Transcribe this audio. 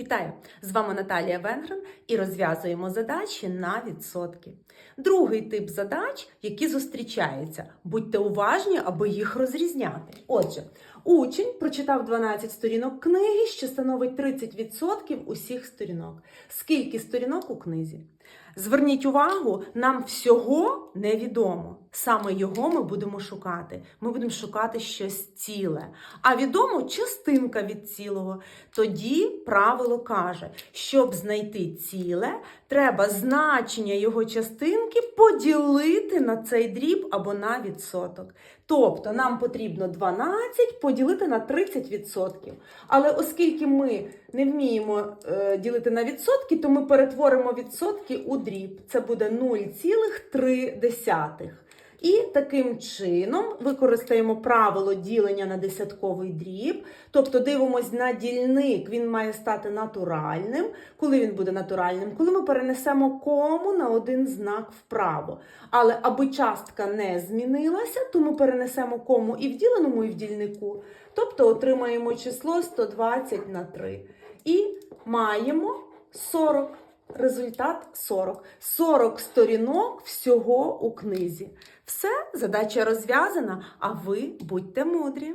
Вітаю! З вами Наталія Венгрен і розв'язуємо задачі на відсотки. Другий тип задач, які зустрічаються. Будьте уважні, аби їх розрізняти. Отже, учень прочитав 12 сторінок книги, що становить 30% усіх сторінок. Скільки сторінок у книзі? Зверніть увагу, нам всього невідомо. Саме його ми будемо шукати. Ми будемо шукати щось ціле. А відомо частинка від цілого. Тоді правило каже, щоб знайти ціле, треба значення його частинки поділити на цей дріб або на відсоток. Тобто нам потрібно 12 поділити на 30%. Але оскільки ми не вміємо е, ділити на відсотки, то ми перетворимо відсотки у дріб. Це буде 0,3. І таким чином використаємо правило ділення на десятковий дріб. Тобто дивимось на дільник, він має стати натуральним. Коли він буде натуральним? Коли ми перенесемо кому на один знак вправо. Але аби частка не змінилася, то ми перенесемо кому і в діленому, і в дільнику. Тобто отримаємо число 120 на 3. І маємо 40. Результат 40. 40 сторінок всього у книзі. Все, задача розв'язана, а ви будьте мудрі.